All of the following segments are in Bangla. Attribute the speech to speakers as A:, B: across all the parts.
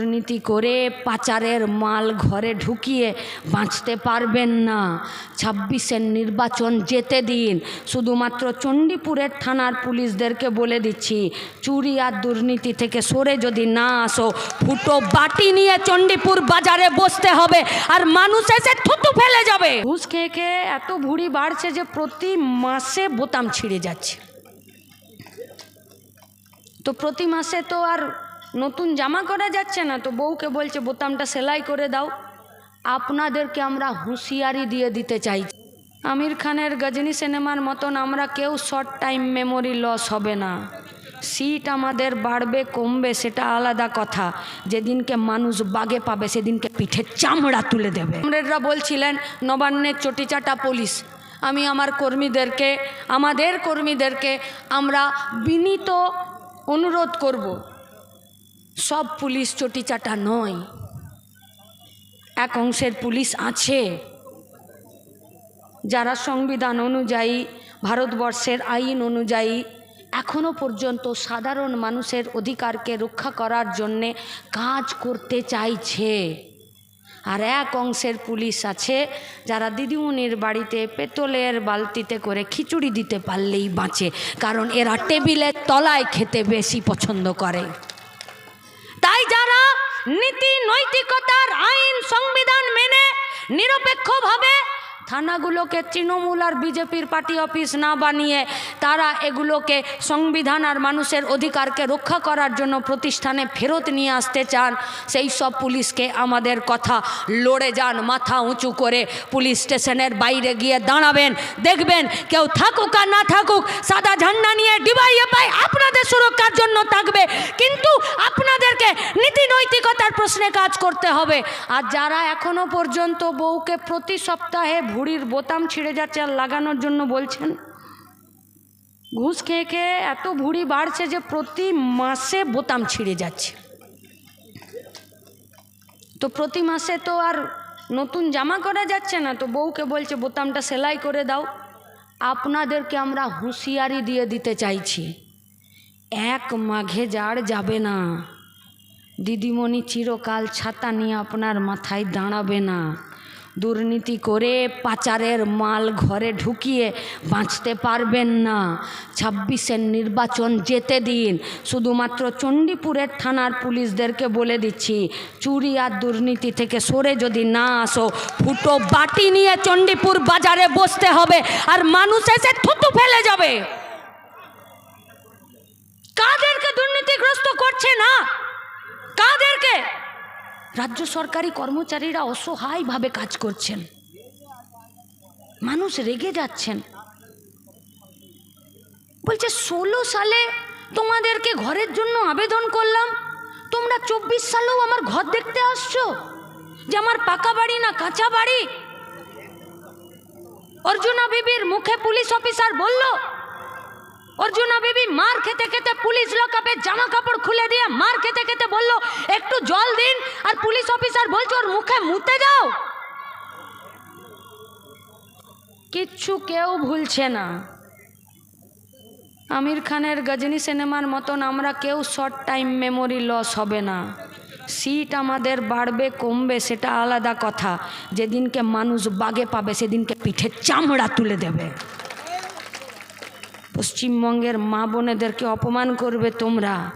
A: দুর্নীতি করে পাচারের মাল ঘরে ঢুকিয়ে বাঁচতে পারবেন না। ছাব্বিশের নির্বাচন যেতে দিন। শুধুমাত্র চণ্ডীপুরের থানার পুলিশদেরকে বলে দিচ্ছি, চুরি আর দুর্নীতি থেকে সরে যদি না আসো, ফুটো বাটি নিয়ে চণ্ডীপুর বাজারে বসতে হবে আর মানুষ এসে থুতু ফেলে যাবে। ঘুষ খেয়ে খেয়ে এত ভুড়ি বাড়ছে যে প্রতি মাসে বোতাম ছিঁড়ে যাচ্ছে। তো প্রতি মাসে তো আর নতুন জামা করা যাচ্ছে না, তো বউকে বলছে, বোতামটা সেলাই করে দাও। আপনাদেরকে আমরা হুঁশিয়ারি দিয়ে দিতে চাই আমির খানের গজনী সিনেমার মতন আমরা কেউ শর্ট টাইম মেমোরি লস হবে না। সিট আমাদের বাড়বে, কমবে, সেটা আলাদা কথা। যেদিনকে মানুষ বাগে পাবে, সেদিনকে পিঠে চামড়া তুলে দেবে। কমরেডরা বলছিলেন, নবান্নের চটিচাটা পুলিশ আমি আমার কর্মীদেরকে, আমাদের কর্মীদেরকে আমরা বিনীত অনুরোধ করব। সব পুলিশ চটিচাটা নয়। এক অংশের পুলিশ আছে। যারা সংবিধান অনুযায়ী, ভারতবর্ষের আইন অনুযায়ী এখনও পর্যন্ত সাধারণ মানুষের অধিকারকে রক্ষা করার জন্যে কাজ করতে চাইছে। আর এক অংশের পুলিশ আছে, যারা দিদিমণির বাড়িতে পেতলের বালতিতে করে খিচুড়ি দিতে পারলেই বাঁচে, কারণ এরা টেবিলের তলায় খেতে বেশি পছন্দ করে। নীতি নৈতিকতার আইন সংবিধান মেনে নিরপেক্ষভাবে থানাগুলোকে তৃণমূল আর বিজেপির পার্টি অফিস না বানিয়ে তারা এগুলোকে সংবিধান আর মানুষের অধিকারকে রক্ষা করার জন্য প্রতিষ্ঠানে ফেরত নিয়ে আসতে চান, সেই সব পুলিশকে আমাদের কথা লড়ে যান, মাথা উঁচু করে পুলিশ স্টেশনের বাইরে গিয়ে দাঁড়াবেন, দেখবেন কেউ থাকুক আর না থাকুক, সাদা ঝান্ডা নিয়ে ডিবাইয়ে পাই আপনাদের সুরক্ষার জন্য থাকবে, কিন্তু আপনাদেরকে নীতি নৈতিকতার প্রশ্নে কাজ করতে হবে। আর যারা এখনও পর্যন্ত বউকে প্রতি সপ্তাহে ভুড়ির বোতাম ছিঁড়ে যাচ্ছে আর লাগানোর জন্য বলছেন, ঘুষ খেয়ে খেয়ে এত ভুড়ি বাড়ছে যে প্রতি মাসে বোতাম ছিঁড়ে যাচ্ছে। তো প্রতি মাসে তো আর নতুন জামা করা যাচ্ছে না, তো বউকে বলছে, বোতামটা সেলাই করে দাও। আপনাদেরকে আমরা হুঁশিয়ারি দিয়ে দিতে চাইছি। এক মাঘে যার যাবে না। দিদিমণি চিরকাল ছাতা নিয়ে আপনার মাথায় দাঁড়াবে না। দুর্নীতি করে পাচারের মাল ঘরে ঢুকিয়ে বাঁচতে পারবেন না। ছাব্বিশের নির্বাচন যেতে দিন। শুধুমাত্র চণ্ডীপুরের থানার পুলিশদেরকে বলে দিচ্ছি, চুরি আর দুর্নীতি থেকে সরে যদি না আসো, ফুটো বাটি নিয়ে চণ্ডীপুর বাজারে বসতে হবে আর মানুষ এসে থুতু ফেলে যাবে। কাদেরকে দুর্নীতিগ্রস্ত করছে না? কাদেরকে? রাজ্য সরকারি কর্মচারীরা অসহায়ভাবে কাজ করছেন। মানুষ রেগে যাচ্ছেন। বলছে, ষোলো সালে তোমাদেরকে ঘরের জন্য আবেদন করলাম। তোমরা চব্বিশ সালেও আমার ঘর দেখতে আসছো, যে আমার পাকা বাড়ি না কাঁচা বাড়ি? অর্জুনা বিবির মুখে পুলিশ অফিসার বলল অর্জুনা বিবি মার খেতে খেতে পুলিশ লকাপে জামা কাপড় খুলে দিয়ে মার খেতে খেতে বলল, একটু জল দিন আর পুলিশ অফিসার বলছে ওর মুখে মুতে দাও। কিচ্ছু কেউ ভুলছে না। আমির খানের গজনী সিনেমার মতন আমরা কেউ শর্ট টাইম মেমোরি লস হবে না। সিট আমাদের বাড়বে, কমবে, সেটা আলাদা কথা। যেদিনকে মানুষ বাগে পাবে, সেদিনকে পিঠে চামড়া তুলে দেবে। পশ্চিমবঙ্গের মা বোনেদেরকে অপমান করবে তোমরা।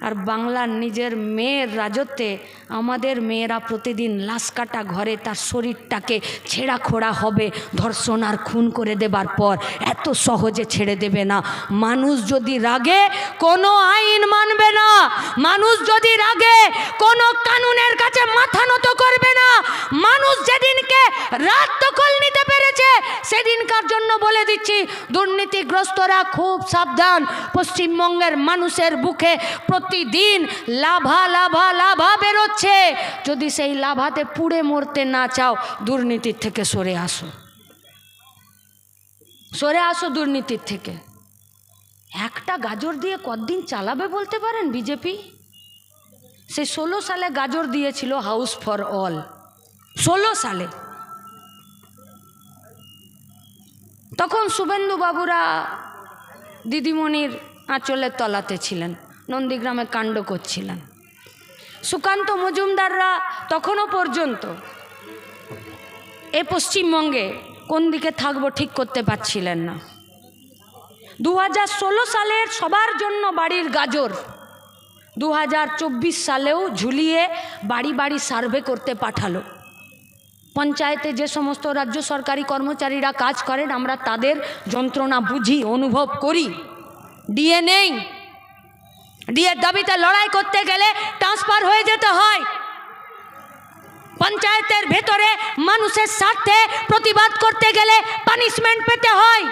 A: আর বাংলার নিজের মেয়ের রাজত্বে আমাদের মেয়েরা প্রতিদিন লাশ কাটা ঘরে তার শরীরটাকে ছেঁড়া খোড়া হবে, ধর্ষণ আর খুন করে দেবার পর। এত সহজে ছেড়ে দেবে না। মানুষ যদি রাগে, কোনো আইন মানবে না। মানুষ যদি দুর্নীতিগ্রস্তরা খুব সাবধান। পশ্চিমবঙ্গের মানুষের বুকে প্রতিদিন লাভা লাভা লাভা বেরোচ্ছে। যদি সেই লাভাতে পুড়ে মরতে না চাও, দুর্নীতির থেকে সরে আসো। সরে আসো দুর্নীতির থেকে। একটা গাজর দিয়ে কতদিন চালাবে বলতে পারেন বিজেপি? সে ষোলো সালে গাজর দিয়েছিল হাউস ফর অল ষোলো সালে। তখন শুভেন্দু বাবুরা দিদিমণির আঁচলের তলাতে ছিলেন, নন্দীগ্রামে কাণ্ড করছিলেন। সুকান্ত মজুমদাররা তখনও পর্যন্ত এ পশ্চিমবঙ্গে কোন দিকে থাকব ঠিক করতে পারছিলেন না। দু হাজার ষোলো সালের সবার জন্য বাড়ির গাজর দু হাজার চব্বিশ সালেও ঝুলিয়ে বাড়ি বাড়ি সার্ভে করতে পাঠালো। পঞ্চায়েতে যে সমস্ত রাজ্য সরকারি কর্মচারীরা কাজ করেন, আমরা তাদের যন্ত্রণা বুঝি, অনুভব করি। ডিএ নেই ডিএর দাবিতে লড়াই করতে গেলে ট্রান্সফার হয়ে যেতে হয়। পঞ্চায়েতের ভেতরে মানুষের স্বার্থে প্রতিবাদ করতে গেলে পানিশমেন্ট পেতে হয়।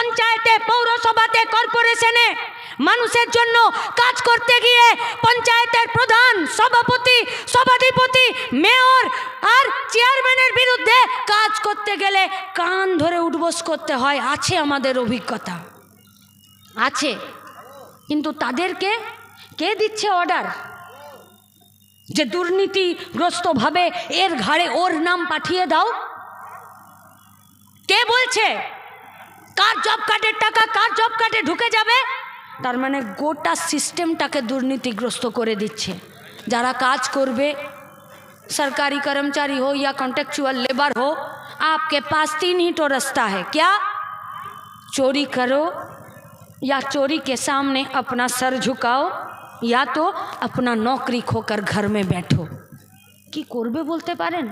A: পঞ্চায়েতে, পৌরসভাতে, কর্পোরেশনে মানুষের জন্য কাজ করতে গিয়ে পঞ্চায়েতের প্রধান, সভাপতি, সভাধিপতি, মেয়র আর চেয়ারম্যানের বিরুদ্ধে কাজ করতে গেলে কান ধরে উঠবোস করতে হয়। আছে আমাদের অভিজ্ঞতা। আছে। কিন্তু তাদেরকে কে দিচ্ছে অর্ডার যে দুর্নীতিগ্রস্তভাবে এর ঘাড়ে ওর নাম পাঠিয়ে দাও। কে বলছে? কার জব কার্ডের টাকা কার জব কার্ডে ঢুকে যাবে তার মানে গোটা সিস্টেমটাকে দুর্নীতিগ্রস্ত করে দিচ্ছে যারা কাজ করবে सरकारी कर्मचारी हो या कॉन्ट्रेक्चुअल लेबर हो आपके पास तीन ही तो रास्ता है क्या चोरी करो या चोरी के सामने अपना सर झुकाओ या तो अपना नौकरी खोकर घर में बैठो কি করবে বলতে পারেন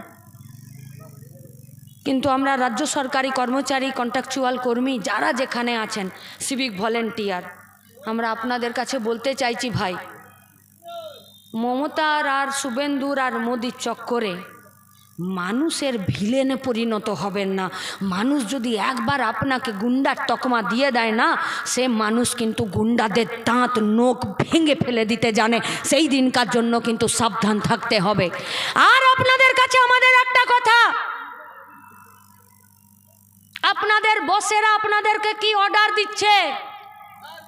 A: কিন্তু আমরা রাজ্য সরকারি কর্মচারী কন্ট্রাকচুয়াল কর্মী, যারা যেখানে আছেন সিভিক ভলেন্টিয়ার আমরা আপনাদের কাছে বলতে চাইছি ভাই, মমতার আর শুভেন্দুর আর মোদির চক্করে মানুষের ভিলেনে পরিণত হবেন না। মানুষ যদি একবার আপনাকে গুন্ডার তকমা দিয়ে দেয় না, সে মানুষ কিন্তু গুন্ডাদের দাঁত, নোখ ভেঙে ফেলে দিতে জানে। সেই দিনকার জন্য কিন্তু সাবধান থাকতে হবে। আর আপনাদের কাছে আমাদের একটা কথা আপনাদের বসেরা আপনাদেরকে কি অর্ডার দিচ্ছে?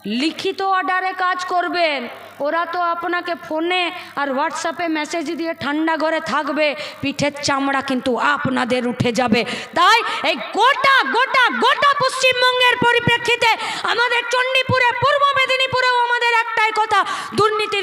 A: লিখিত অর্ডারে কাজ করবেন। ওরা তো আপনাকে ফোনে আর হোয়াটসঅ্যাপে মেসেজ দিয়ে ঠান্ডা ঘরে থাকবে। পিঠের চামড়া কিন্তু আপনাদের উঠে যাবে। তাই এই গোটা গোটা গোটা পশ্চিমবঙ্গের পরিপ্রেক্ষিতে আমাদের চণ্ডীপুরে, পূর্ব মেদিনীপুরেও আমাদের একটাই কথা দুর্নীতি